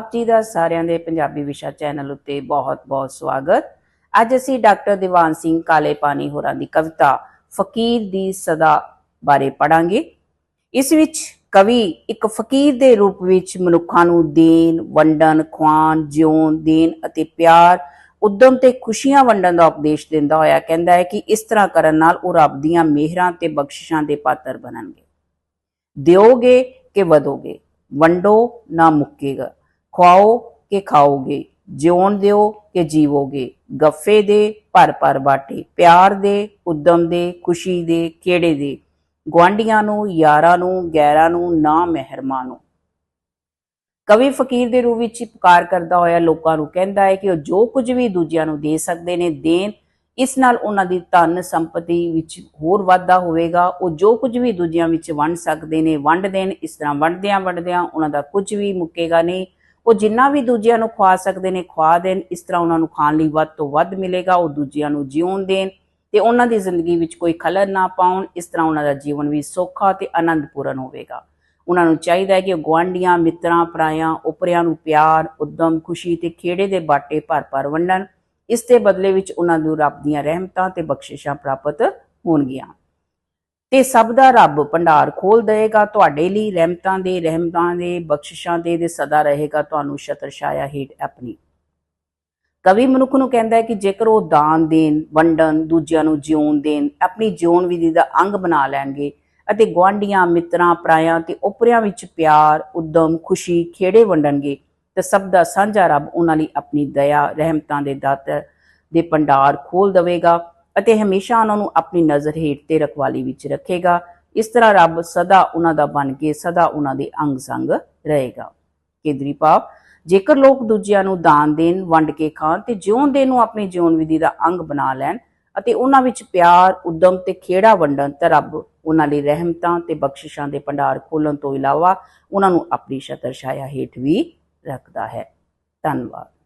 ਆਪ ਜੀ ਦਾ ਸਾਰਿਆਂ ਦੇ ਪੰਜਾਬੀ ਵਿਸ਼ਾ ਚੈਨਲ ਉੱਤੇ ਬਹੁਤ-ਬਹੁਤ ਸਵਾਗਤ। ਅੱਜ ਅਸੀਂ ਡਾਕਟਰ ਦੀਵਾਨ ਸਿੰਘ ਕਾਲੇ ਪਾਣੀ ਹੋਰਾਂ ਦੀ ਕਵਿਤਾ ਫਕੀਰ ਦੀ ਸਦਾ ਬਾਰੇ ਪੜਾਂਗੇ ਇਸ ਵਿੱਚ ਕਵੀ ਇੱਕ ਫਕੀਰ ਦੇ ਰੂਪ ਵਿੱਚ ਮਨੁੱਖਾਂ ਨੂੰ ਦੇਣ, ਵੰਡਣ ਖਵਾਉਣ ਜਿਉਣ, ਦੇਣ ਅਤੇ ਪਿਆਰ, ਉਦਮ ਤੇ ਖੁਸ਼ੀਆਂ ਵੰਡਣ ਦਾ ਉਪਦੇਸ਼ ਦਿੰਦਾ ਹੋਇਆ ਕਹਿੰਦਾ ਹੈ ਕਿ ਇਸ ਤਰ੍ਹਾਂ ਕਰਨ ਨਾਲ ਉਹ ਰੱਬ ਦੀਆਂ ਮਿਹਰਾਂ ਤੇ ਬਖਸ਼ਿਸ਼ਾਂ ਦੇ ਪਾਤਰ ਬਣਨਗੇ। ਦਿਓਗੇ ਕਿ ਵਧੋਗੇ? ਵੰਡੋ ਨਾ ਮੁੱਕੇਗਾ। ਖਵਾਓ ਕਿ ਖਾਓਗੇ, ਜਿਉਣ ਦਿਓ ਕਿ ਜੀਵੋਗੇ। ਗੱਫੇ ਦੇ, ਭਰ ਭਰ ਬਾਟੇ। ਪਿਆਰ ਦੇ, ਉਦਮ ਦੇ, ਖੁਸ਼ੀ ਦੇ ਖੇੜੇ ਦੇ? ਗੁਆਂਢੀਆਂ ਨੂੰ, ਯਾਰਾਂ ਨੂੰ, ਗੈਰਾਂ ਨੂੰ, ਨਾ ਮਹਿਰਮਾਂ ਨੂੰ। ਕਵੀ ਫਕੀਰ ਦੇ ਰੂਪ ਵਿੱਚ ਪੁਕਾਰ ਕਰਦਾ ਹੋਇਆ ਲੋਕਾਂ ਨੂੰ ਕਹਿੰਦਾ ਹੈ ਕਿ ਉਹ ਜੋ ਕੁਝ ਵੀ ਦੂਜਿਆਂ ਨੂੰ ਦੇ ਸਕਦੇ ਨੇ, ਦੇਣ। ਇਸ ਨਾਲ ਉਹਨਾਂ ਦੀ ਧਨ ਸੰਪਤੀ ਵਿੱਚ ਹੋਰ ਵਾਧਾ ਹੋਵੇਗਾ। ਉਹ ਜੋ ਕੁਝ ਵੀ ਦੂਜਿਆਂ ਵਿੱਚ ਵੰਡ ਸਕਦੇ ਨੇ, ਵੰਡ ਦੇਣ। ਇਸ ਤਰ੍ਹਾਂ ਵੰਡਦਿਆਂ ਵੰਡਦਿਆਂ ਉਹਨਾਂ ਦਾ ਕੁਝ ਵੀ ਮੁੱਕੇਗਾ ਨਹੀਂ। ਉਹ ਜਿੰਨਾ ਵੀ ਦੂਜਿਆਂ ਨੂੰ ਖਵਾ ਸਕਦੇ ਨੇ, ਖਵਾ ਦੇਣ। ਇਸ ਤਰ੍ਹਾਂ ਉਹਨਾਂ ਨੂੰ ਖਾਣ ਲਈ ਵੱਧ ਤੋਂ ਵੱਧ ਮਿਲੇਗਾ, ਉਹ ਦੂਜਿਆਂ ਨੂੰ ਜਿਉਣ ਦੇਣ ਤੇ ਉਹਨਾਂ ਦੀ ਜ਼ਿੰਦਗੀ ਵਿੱਚ ਕੋਈ ਖਲਲ ਨਾ ਪਾਉਣ। ਇਸ ਤਰ੍ਹਾਂ ਉਹਨਾਂ ਦਾ ਜੀਵਨ ਵੀ ਸੌਖਾ ਤੇ ਆਨੰਦਪੂਰਨ ਹੋਵੇਗਾ। ਉਹਨਾਂ ਨੂੰ ਚਾਹੀਦਾ ਹੈ ਕਿ ਉਹ ਗੁਆਂਢੀਆਂ, ਮਿੱਤਰਾਂ, ਪਰਾਇਆਂ, ਉਪਰਿਆਂ ਨੂੰ ਪਿਆਰ, ਉਦਮ, ਖੁਸ਼ੀ ਤੇ ਖੇੜੇ ਦੇ ਬਾਟੇ ਭਰ ਭਰ ਵੰਡਣ। ਇਸ ਦੇ ਬਦਲੇ ਵਿੱਚ ਉਹਨਾਂ ਨੂੰ ਰੱਬ ਦੀਆਂ ਰਹਿਮਤਾਂ ਤੇ ਬਖਸ਼ਿਸ਼ਾਂ ਪ੍ਰਾਪਤ ਹੋਣਗੀਆਂ। ਤੇ ਸਭ ਦਾ ਰੱਬ ਭੰਡਾਰ ਖੋਲ ਦੇਵੇਗਾ, ਤੁਹਾਡੇ ਲਈ ਰਹਿਮਤਾਂ ਦੇ ਰਹਿਮਤਾਂ ਦੇ, ਬਖਸ਼ਿਸ਼ਾਂ ਦੇ ਦੇ ਸਦਾ ਰਹੇਗਾ ਤੁਹਾਨੂੰ ਛਤਰ ਛਾਇਆ ਹੇਠ ਆਪਣੀ। ਕਵੀ ਮਨੁੱਖ ਨੂੰ ਕਹਿੰਦਾ ਹੈ ਕਿ ਜੇਕਰ ਉਹ ਦਾਨ ਦੇਣ, ਵੰਡਣ, ਦੂਜਿਆਂ ਨੂੰ ਜਿਉਣ ਦੇਣ, ਆਪਣੀ ਜਿਉਣ ਵਿਧੀ ਦਾ ਅੰਗ ਬਣਾ ਲੈਣਗੇ ਅਤੇ ਗੁਆਂਢੀਆਂ, ਮਿੱਤਰਾਂ, ਪਰਾਇਆਂ ਤੇ ਉਪਰਿਆਂ ਵਿੱਚ ਪਿਆਰ, ਉਦਮ, ਖੁਸ਼ੀ, ਖੇੜੇ ਵੰਡਣਗੇ, ਤੇ ਸਭ ਦਾ ਸਾਂਝਾ ਰੱਬ ਉਹਨਾਂ ਲਈ ਆਪਣੀ ਦਇਆ, ਰਹਿਮਤਾਂ ਦੇ ਦਾਤਰ ਦੇ ਭੰਡਾਰ ਖੋਲ ਦੇਵੇਗਾ। ਅਤੇ ਹਮੇਸ਼ਾ ਉਹਨਾਂ ਨੂੰ ਆਪਣੀ ਨਜ਼ਰ ਹੇਠ ਤੇ ਰਖਵਾਲੀ ਵਿੱਚ ਰੱਖੇਗਾ। ਇਸ ਤਰ੍ਹਾਂ ਰੱਬ ਸਦਾ ਉਹਨਾਂ ਦਾ ਬਣ ਕੇ, ਸਦਾ ਉਹਨਾਂ ਦੇ ਅੰਗ ਸੰਗ ਰਹੇਗਾ। ਕੇਦਰੀ ਭਾਵ ਜੇਕਰ ਲੋਕ ਦੂਜਿਆਂ ਨੂੰ ਦਾਨ ਦੇਣ, ਵੰਡ ਕੇ ਖਾਣ ਤੇ ਜਿਉਣ ਦੇ ਨੂੰ ਆਪਣੀ ਜੀਵਨ ਵਿਧੀ ਦਾ ਅੰਗ ਬਣਾ ਲੈਣ ਅਤੇ ਉਹਨਾਂ ਵਿੱਚ ਪਿਆਰ, ਉਦਮ ਤੇ ਖੇੜਾ ਵੰਡਣ, ਤਾਂ ਰੱਬ ਉਹਨਾਂ ਲਈ ਰਹਿਮਤਾਂ ਤੇ ਬਖਸ਼ਿਸ਼ਾਂ ਦੇ ਭੰਡਾਰ ਖੋਲਣ ਤੋਂ ਇਲਾਵਾ ਉਹਨਾਂ ਨੂੰ ਆਪਣੀ ਛਤਰ ਛਾਇਆ ਹੇਠ ਵੀ ਰੱਖਦਾ ਹੈ। ਧੰਨਵਾਦ।